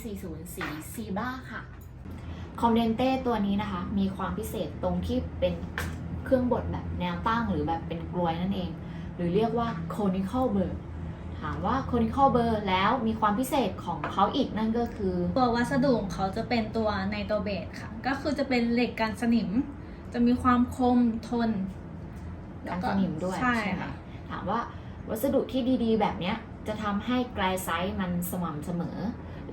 404ซีบ้าค่ะ คอมเดนเต้ตัวนี้นะคะ มีความพิเศษตรงที่เป็นเครื่องบดแบบแนวตั้งหรือแบบเป็นกลวยนั่นเอง หรือเรียกว่า conical burr ถามว่า conical burr แล้วมีความพิเศษของเขาอีกนั่นก็คือ ตัววัสดุของเขาจะเป็นตัวไนโตรเบสค่ะ ก็คือจะเป็นเหล็กกันสนิม จะมีความคมทนการสนิมด้วยใช่ไหมค่ะถามว่าวัสดุที่ดีๆ แบบเนี้ยจะทำให้ไกลไซส์มันสม่ำเสมอ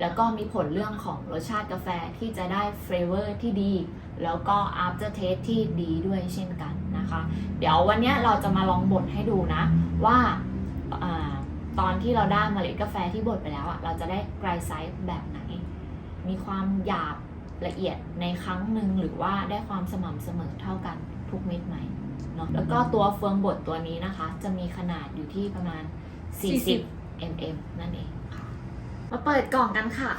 แล้วก็มีผลเรื่องของรสชาติกาแฟที่จะได้เฟรเวอร์ที่ดี แล้วก็ after taste ที่ดีด้วยเช่นกันนะคะ เดี๋ยววันเนี้ยเราจะมาลองบดให้ดูนะ ว่าอาตอนที่เราได้เมล็ดกาแฟที่บดไปแล้วอะเราจะได้ไกลไซส์แบบไหน มีความหยาบละเอียดในครั้งหนึ่งหรือว่าได้ความสม่ำเสมอเท่ากันทุกเม็ดไหมเนาะแล้วก็ตัวเฟืองบดตัวนี้นะคะ จะมีขนาดอยู่ที่ประมาณ 40 mm นั่นเองค่ะ มาเปิดกล่องกันค่ะ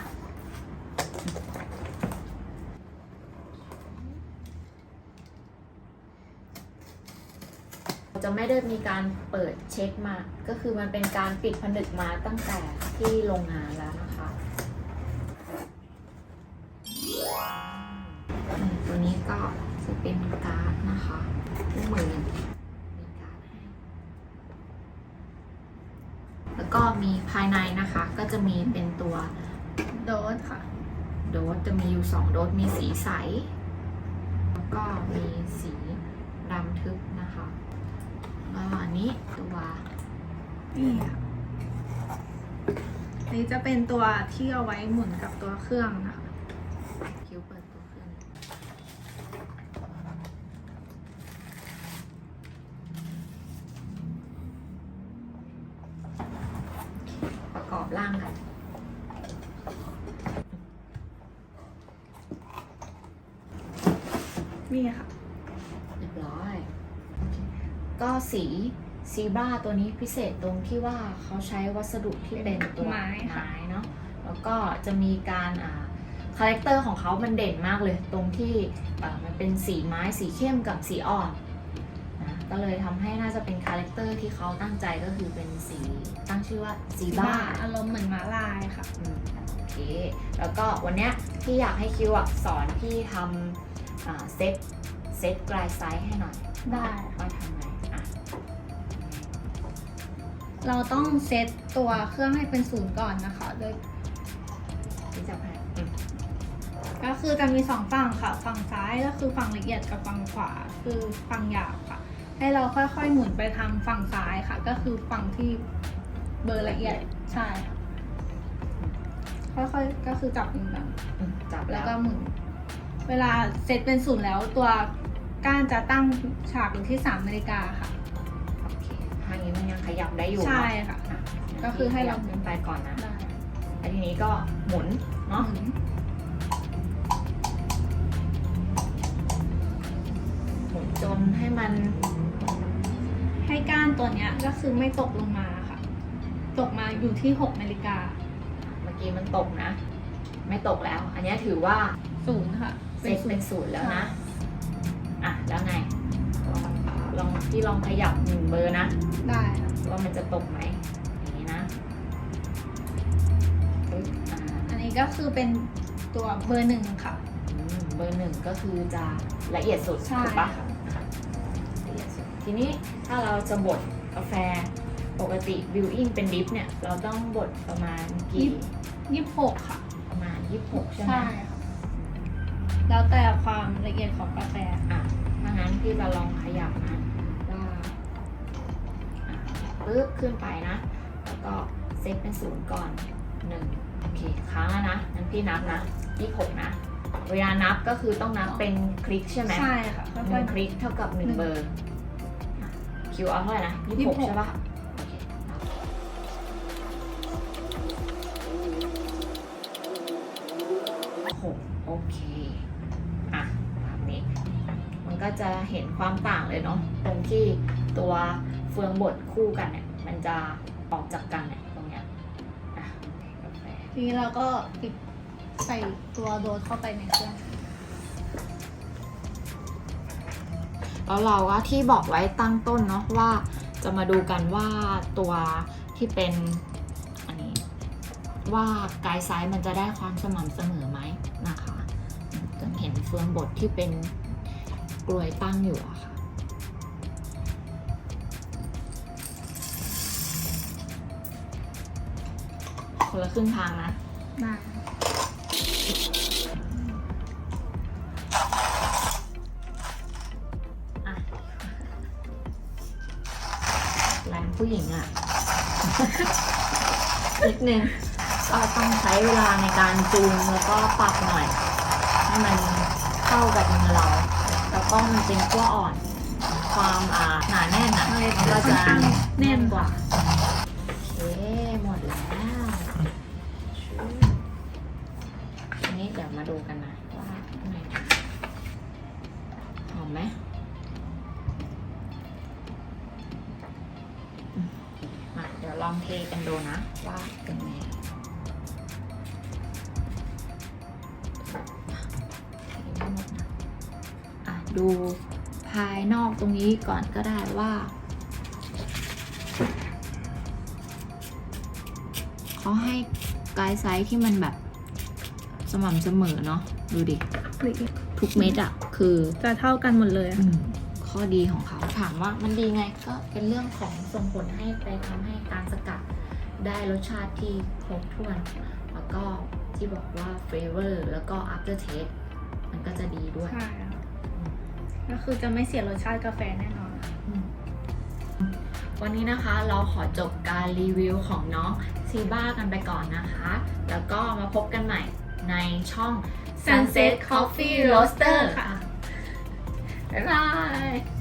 จะไม่ได้มีการเปิดเช็คมา ก็คือมันเป็นการปิดผนึกมาตั้งแต่ที่โรงงานแล้วนะคะตัวนี้ก็จะเป็นการ์ดนะคะคู่มือมีการ์ดให้ แล้ว ก็มีภายในนะคะ ก็จะมีเป็นตัวโดสค่ะ โดสจะมีอยู่ 2 โดสมีสีใส แล้วก็มีสีดำทึบนะคะแล้วก็อันนี้ตัวนี่ค่ะอันนี้จะเป็นตัวที่เอาไว้หมุนกับตัวเครื่องนะคะ คิ้วเปิดตัวขึ้น ประกอบร่างกันนี่ค่ะเรียบร้อย ก็สีซีบราตัวนี้พิเศษตรงที่ว่าเขาใช้วัสดุที่เป็นตัวไม้ค่ะไม้เนาะแล้วก็จะมีการอ่าคาแรคเตอร์ของเขามันเด่นมากเลย ตรงที่อ่ามันเป็นสีไม้สีเข้มกับสีอ่อนนะ ก็เลยทำให้น่าจะเป็นคาแรคเตอร์ที่เขาตั้งใจก็คือเป็นสีตั้งชื่อว่าซีบราอารมณ์เหมือนม้าลายค่ะอืมโอเค แล้วก็วันเนี้ยที่อยากให้คิวอะสอนพี่ทำอ่าเซตเซตกลายไซส์ให้หน่อย ได้ว่าทำไงอะเราต้องเซตตัวเครื่องให้เป็นศูนย์ก่อนนะคะโดยพี่จับให้อืมก็คือจะมีสองฝั่งค่ะ ฝั่งซ้ายก็คือฝั่งละเอียดกับฝั่งขวา คือฝั่งหยาบค่ะ ให้เราค่อยๆหมุนไปทางฝั่งซ้ายค่ะ ก็คือฝั่งที่เบอร์ละเอียดใช่ค่ะค่อยๆก็คือจับมือแบบอืมจับแล้แล้ววก็หมุน เวลาเซตเป็นศูนย์แล้วตัวก้านจะตั้งฉากอยู่ที่3นาฬิกาค่ะ โอเคทางนี้มันยังขยับได้อยู่ใช่เนาะค่ะ อะก็คือให้เรา ขยับขึ้นไปก่อนนะได้แล้วทีนี้ก็หมุนหเนาะมุนหมุน จนให้มัน ให้ก้านตัวเนี้ยก็คือไม่ตกลงมาค่ะ ตกมาอยู่ที่6นาฬิกาเมื่อกี้มันตกนะ ไม่ตกแล้ว อันนี้ถือว่าศูนย์ค่ะเซตเป็นศูนย์แล้วนะอะแล้วไงลองพี่ลองขยับหนึ่งเบอร์นะ ได้ค่ะว่ามันจะตกไหมอย่างนี้นะปึ๊บอ่าอันนี้ก็คือเป็นตัวเบอร์หนึ่งค่ะอืมเบอร์หนึ่งก็คือจะละเอียดสุดใช่ถูกปะค่ะละเอียดสุดทีนี้ถ้าเราจะบดกาแฟปกติบิวอิงเป็นดิฟเนี่ย เราต้องบดประมาณกี่ยี่สิบหกค่ะ ประมาณ26ใช่ไหมใช่ค่ะ แล้วแต่ความละเอียดของกาแฟอะถ้างั้นพี่จะลองขยับนะว่าอะปึ๊บขึ้นไปนะ แล้วก็เซตเป็นศูนย์ก่อนหนึ่งโอเค ค้างแล้วนะงั้นพี่นับนะยี่หกนะ เวลานับก็คือต้องนับเป็นคลิกใช่ไหมใช่ค่ะหค่นึ่อยงคลิกเท่ากับหนึ่งหนึ่งเบอร์อะคิวเอาเท่าไหร่นะยี่หก26 ใช่ปะโอเคนับหกโอเค อะแบบนี้ มันก็จะเห็นความต่างเลยเนาะตรงที่ตัวเฟืองบดคู่กันเนี่ย มันจะออกจากกันเนี่ยตรงเนี้ยอะกาแฟๆทีนี้เราก็ติด ใส่ตัวโดสเข้าไปในเครื่องแล้วเราก็ที่บอกไว้ตั้งต้นเนาะว่าจะมาดูกันว่าตัวที่เป็นอันนี้ ว่าไกด์ไซส์มันจะได้ความสม่ำเสมอไหมนะคะจนเห็นเฟืองบดที่เป็นกลวยตั้งอยู่อะค่ะคนละครึ่งทางนะได้ แรงผู้หญิงอะนิดนึงก็ต้องใช้เวลาในการจูงแล้วก็ปรับหน่อย ให้มันเข้ากับมือเรา แล้วก็มันเป็นขั้วอ่อน ความอ่าหนาแน่นอะมันก็จะแน่นกว่าโอเคหมดแล้วทีนี้เดี๋ยวมาดูกันนะว่าข้างในหอมไหม องเทกันดูนะว่าเป็นไงเทไม่หมดนะอะดูภายนอกตรงนี้ก่อนก็ได้ว่าเขาให้ไกด์ไซส์ที่มันแบบสม่ำเสมอเนาะดูดิละเอียดทุกเม็ดอะคือ จะเท่ากันหมดเลยอะอืม ข้อดีของเขา ถามว่ามันดีไงก็เป็นเรื่องของส่งผลให้ไปทำให้การสกัดได้รสชาติที่ครบถ้วน แล้วก็ที่บอกว่า flavor แล้วก็ after taste มันก็จะดีด้วย ใช่ค่ะก็คือจะไม่เสียรสชาติกาแฟแน่นอนอืมวันนี้นะคะเราขอจบการรีวิวของน้องซีบ้ากันไปก่อนนะคะ แล้วก็มาพบกันใหม่ในช่อง Sunset Coffee Roaster ค่ะ บ๊ายบาย